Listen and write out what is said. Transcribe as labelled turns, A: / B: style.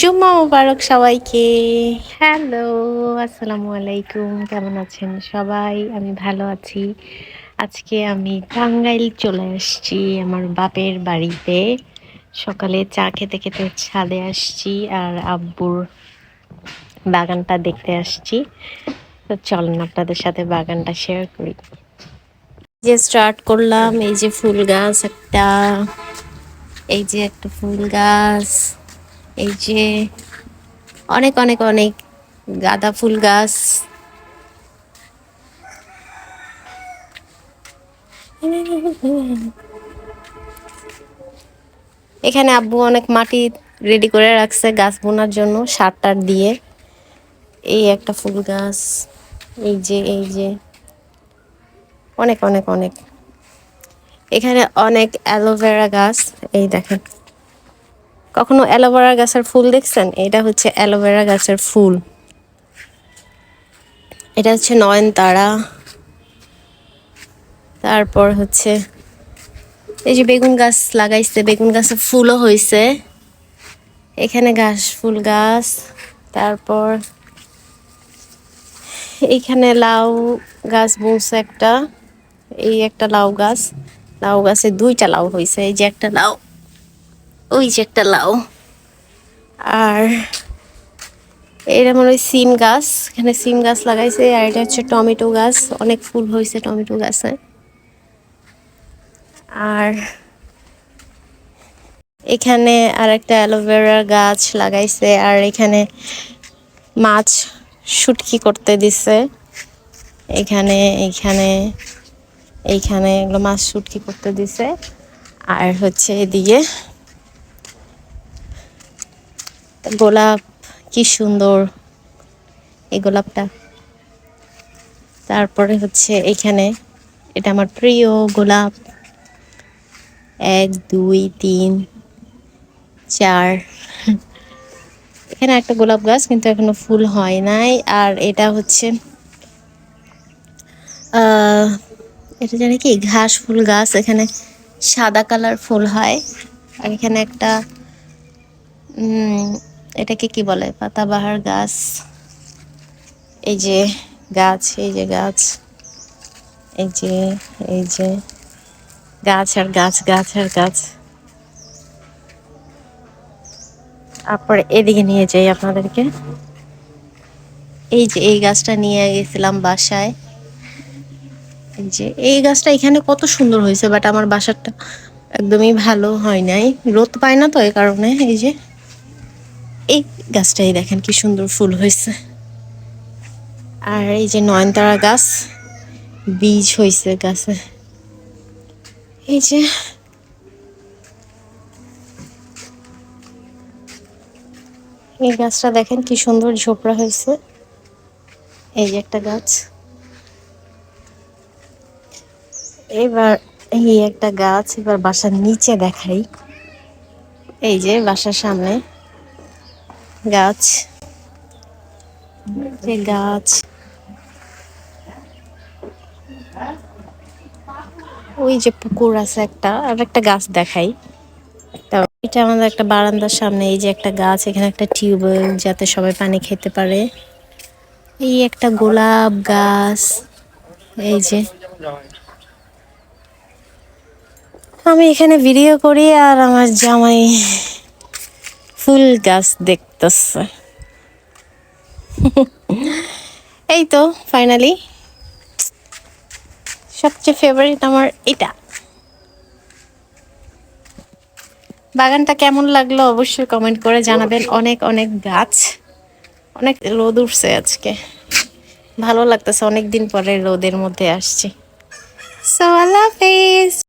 A: জুম্মা মুবারক সবাইকে। হ্যালো, আসসালামু আলাইকুম। কেমন আছেন সবাই? আমি ভালো আছি। আজকে আমি টাঙ্গাইল চলে আসছি আমার বাপের বাড়িতে। সকালে চা খেতে খেতে ছাদে আসছি আর আব্বুর বাগানটা দেখতে আসছি। তো চলেন আপনাদের সাথে বাগানটা শেয়ার করি। যে স্টার্ট করলাম, এই যে ফুল গাছ একটা, এই যে একটা ফুল গাছ। এই যে অনেক অনেক অনেক গাঁদা ফুল গাছ। এখানে আব্বু অনেক মাটি রেডি করে রাখছে গাছ বোনার জন্য সার টার দিয়ে। এই একটা ফুল গাছ, এই যে এই যে। অনেক অনেক অনেক। এখানে অনেক অ্যালোভেরা গাছ, এই দেখেন। কখনো অ্যালোভেরা গাছের ফুল দেখছেন? এটা হচ্ছে অ্যালোভেরা গাছের ফুল। এটা হচ্ছে নয়নতারা। তারপর হচ্ছে এই যে বেগুন গাছ লাগাইছে, বেগুন গাছের ফুলও হয়েছে এখানে ঘাস ফুল গাছ। তারপর এইখানে লাউ গাছ বলছে একটা। এই একটা লাউ গাছ। লাউ গাছে দুইটা লাউ হয়েছে এই যে একটা লাউ। ওই যে একটা লাউ। আর এটা মনে হয় সিম গাছ। এখানে সিম গাছ লাগাইছে আর এটা হচ্ছে টমেটো গাছ। অনেক ফুল হয়েছে টমেটো গাছে। আর এখানে আর একটা অ্যালোভেরার গাছ লাগাইছে আর এখানে মাছ শুটকি করতে দিছে। এখানে এইখানে এইখানে এগুলো মাছ শুটকি করতে দিছে। আর হচ্ছে এদিকে গোলাপ, কি সুন্দর এই গোলাপটা। তারপরে হচ্ছে এখানে, এটা আমার প্রিয় গোলাপ। এক, দুই, তিন, চার। এখানে একটা গোলাপ গাছ কিন্তু এখনও ফুল হয় নাই। আর এটা হচ্ছে এটা জানি কি ঘাস ফুল গাছ, এখানে সাদা কালার ফুল হয়। আর এখানে একটা এটাকে কি বলে? পাতাবাহার গাছ। এই যে গাছ, এই যে গাছ। এই যে এই যে। গাছ আর গাছ গাছ আর গাছ। তারপরে এদিকে নিয়ে যাই আপনাদেরকে। এই যে এই গাছটা নিয়ে গেছিলাম বাসায়। এই যে এই গাছটা এখানে কত সুন্দর হয়েছে, বাট আমার বাসারটা একদমই ভালো হয় নাই। রোদ পায় না তো এই কারণে, এই যে। এই গাছটাই দেখেন কি সুন্দর ফুল হয়েছে। আর এই যে নয়নতারা গাছ, বীজ হয়েছে গাছে। এই যে এই গাছটা দেখেন কি সুন্দর ঝোপড়া হয়েছে। এই যে একটা গাছ। এবার এই একটা গাছ এবার বাসার নিচে দেখাই। এই যে বাসার সামনে। গাছ। গাছ। ওই যে পুকুর আছে একটা, আর একটা গাছ দেখাই। এটা আমাদের একটা বারান্দার সামনে, এই যে একটা গাছ, এখানে একটা টিউবওয়েল যাতে সবাই পানি খেতে পারে। এই একটা গোলাপ গাছ, এই যে। আমি এখানে ভিডিও করি আর আমার জামাই ফুল গাছ দেখতেছে। এই তো ফাইনালি সবচেয়ে ফেভারিট আমার এটা। বাগানটা কেমন লাগল অবশ্যই কমেন্ট করে জানাবেন। অনেক অনেক গাছ। অনেক রোদ উঠছে আজকে। ভালো লাগতেছে অনেক দিন পরে রোদের মধ্যে আসছি। সো আল্লাহ হাফেজ।